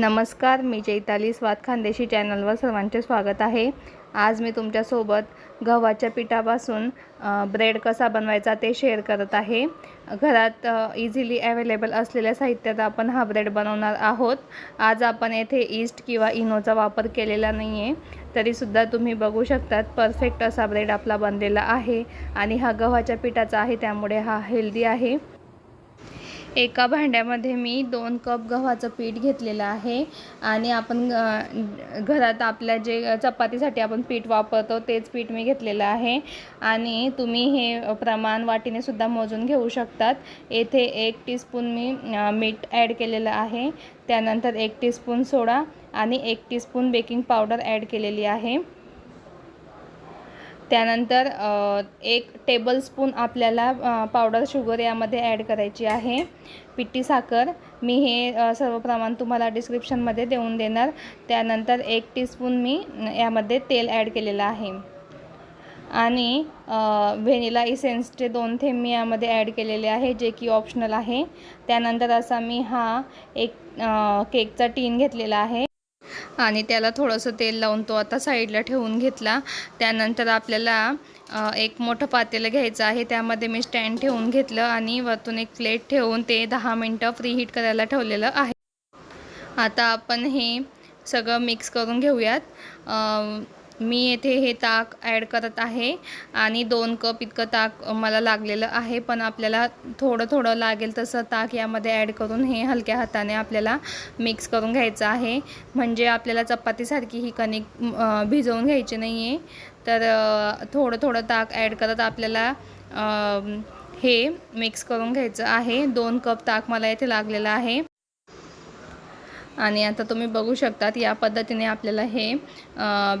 नमस्कार मी चैताली स्वाद खानदेशी चॅनलवर सर्वांचे स्वागत आहे. आज मी तुमच्यासोबत गव्हाच्या पिठापासून ब्रेड कसा बनवायचा ते शेअर करत आहे. घरात इझिली अवेलेबल असलेल्या साहित्यात आपण हा ब्रेड बनवणार आहोत. आज आपण येथे ईस्ट किंवा इनोचा वापर केलेला नाही आहे तरीसुद्धा तुम्ही बघू शकतात परफेक्ट असा ब्रेड आपला बनलेला आहे. आणि हा गव्हाच्या पिठाचा आहे त्यामुळे हा हेल्दी आहे. एका भांड्यामध्ये मी दोन कप गव्हाचं पीठ घेतलेलं आहे. आणि आपण घरात आपल्या जे चपातीसाठी आपण पीठ वापरतो तेच पीठ मी घेतलेलं आहे. आणि तुम्ही हे प्रमाण वाटीने सुद्धा मोजून घेऊ शकतात. येथे एक टीस्पून मी मीठ ॲड केलेलं आहे. त्यानंतर एक टीस्पून सोडा आणि एक टीस्पून बेकिंग पावडर ॲड केलेली आहे. त्यानंतर एक टेबलस्पून आपल्याला पावडर शुगर यामध्ये ॲड करायची आहे. पिठी साखर. मी हे सर्व प्रमाण तुम्हाला डिस्क्रिप्शनमध्ये देऊन देणार. त्यानंतर एक टीस्पून मी यामध्ये तेल ॲड केलेलं आहे. आणि व्हेनिला इसेन्सचे दोन थेंब मी यामध्ये ॲड केलेले आहे जे की ऑप्शनल आहे. त्यानंतर असा मी हा एक केकचा टीन घेतलेला आहे. आणि त्याला थोडंसं तेल लावून तो आता साईडला ठेवून घेतला. त्यानंतर आपल्याला एक मोठं पातेलं घ्यायचं आहे. त्यामध्ये मी स्टँड ठेवून घेतलं आणि वरतून एक प्लेट ठेवून ते दहा मिनटं फ्री हीट करायला ठेवलेलं आहे. आता आपण हे सगळं मिक्स करून घेऊयात. मी येथे हे ताक ॲड करत आहे आणि दोन कप इतकं ताक मला लागलेलं आहे. पण आपल्याला थोडं थोडं लागेल तसं ताक यामध्ये ॲड करून हे हलक्या हाताने आपल्याला मिक्स करून घ्यायचं आहे. म्हणजे आपल्याला चपातीसारखी ही कणिक भिजवून घ्यायची नाही आहे तर थोडं थोडं ताक ॲड करत आपल्याला हे मिक्स करून घ्यायचं आहे. दोन कप ताक मला येथे लागलेलं आहे. आणि आता तुम्ही बघू शकतात या पद्धतीने आपल्याला हे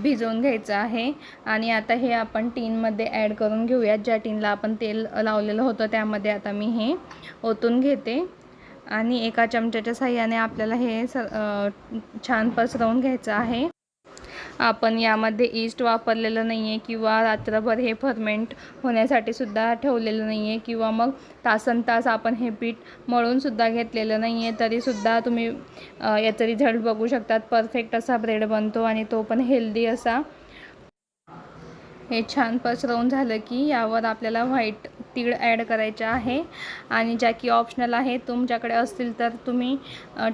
भिजवून घ्यायचं आहे. आणि आता हे आपण टीनमध्ये ॲड करून घेऊयात. ज्या टीनला आपण तेल लावलेलं होतं त्यामध्ये आता मी हे ओतून घेते. आणि एका चमच्याच्या साह्याने आपल्याला हे स छान पसरवून घ्यायचं आहे. आपण यामध्ये ईस्ट वापरलेलं नाही आहे किंवा रात्रभर हे फर्मेंट होण्यासाठी सुद्धा ठेवलेलं नाही आहे किंवा मग तासन तास आपण हे पीठ मळूनसुद्धा घेतलेलं नाही आहे तरीसुद्धा तुम्ही याचा रिझल्ट बघू शकतात. परफेक्ट असा ब्रेड बनतो आणि तो पण हेल्दी असा हे छान पसरवून झालं की यावर आपल्याला व्हाईट तीळ ॲड करायचे आहे. आणि ज्या की ऑप्शनल आहे तुमच्याकडे असतील तर तुम्ही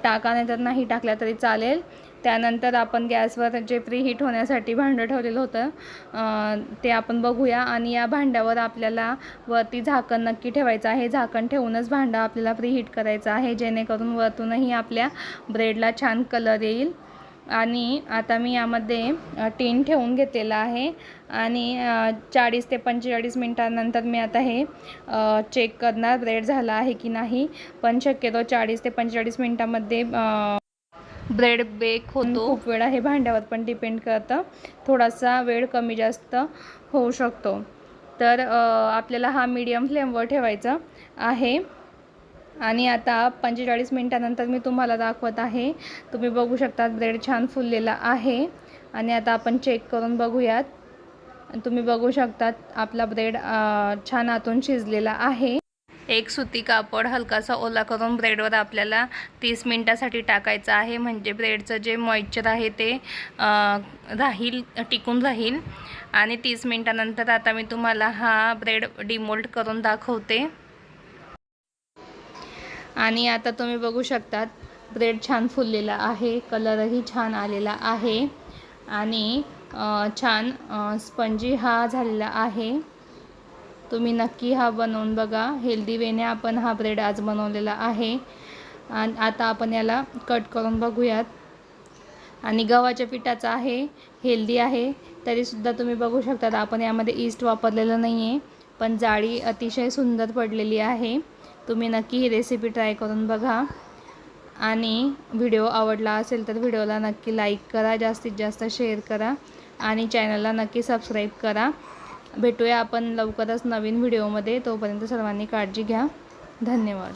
टाका नाही तर नाही टाकल्या तरी चालेल. त्यानंतर आपण गॅसवर जे प्री हीट होण्यासाठी भांडं ठेवलेलं होतं ते आपण बघूया. आणि या भांड्यावर आपल्याला वरती झाकण नक्की ठेवायचं आहे. झाकण ठेवूनच भांडं आपल्याला प्री हीट करायचं आहे जेणेकरून वरतूनही आपल्या ब्रेडला छान कलर येईल. आणि आता मी यामध्ये टीन ठेवून घेतलेला आहे आणि चाळीस ते पंचेचाळीस मिनटानंतर मी आता हे चेक करणार ब्रेड झाला आहे की नाही. पण शक्यतो चाळीस ते पंचेचाळीस मिनटामध्ये ब्रेड बेक होतो. खूप वेळा हे भांड्यावर पण डिपेंड करतं. थोडासा वेळ कमी जास्त होऊ शकतो. तर आपल्याला हा मीडियम फ्लेमवर ठेवायचा आहे. आणि आता पंचेचाळीस मिनटानंतर मी तुम्हाला दाखवत आहे. तुम्ही बघू शकता ब्रेड छान फुललेला आहे. आणि आता आपण चेक करून बघूयात. तुम्ही बघू शकतात आपला ब्रेड छान आतून शिजलेला आहे. एक सुती कापड हलकासा ओला करून ब्रेडवर आपल्याला तीस मिनटासाठी टाकायचं आहे. म्हणजे ब्रेडचं जे मॉइश्चर आहे ते राहील टिकून राहील. आणि तीस मिनटानंतर आता मी तुम्हाला हा ब्रेड डिमोल्ड करून दाखवते. आणि आता तुम्ही बघू शकतात ब्रेड छान फुललेला आहे कलरही छान आलेला आहे आणि छान स्पंजी हा झालेला आहे. तुम्ही नक्की हा बनवून बघा. हेल्दी वेने आपण हा ब्रेड आज बनवलेला आहे. आणि आता आपण याला कट करून बघूयात. आणि गव्हाच्या पिठाचा आहे हेल्दी आहे. तरीसुद्धा तुम्ही बघू शकतात आपण यामध्ये ईस्ट वापरलेलं नाही आहे पण जाळी अतिशय सुंदर पडलेली आहे. तुम्ही नक्की ही रेसिपी ट्राय करून बघा. आणि व्हिडिओ आवडला असेल तर व्हिडिओला नक्की लाईक करा जास्तीत जास्त शेअर करा आणि चॅनलला नक्की सबस्क्राईब करा. भेटूया आपण लवकरच नवीन व्हिडिओमध्ये तोपर्यंत सर्वांनी काळजी घ्या. धन्यवाद.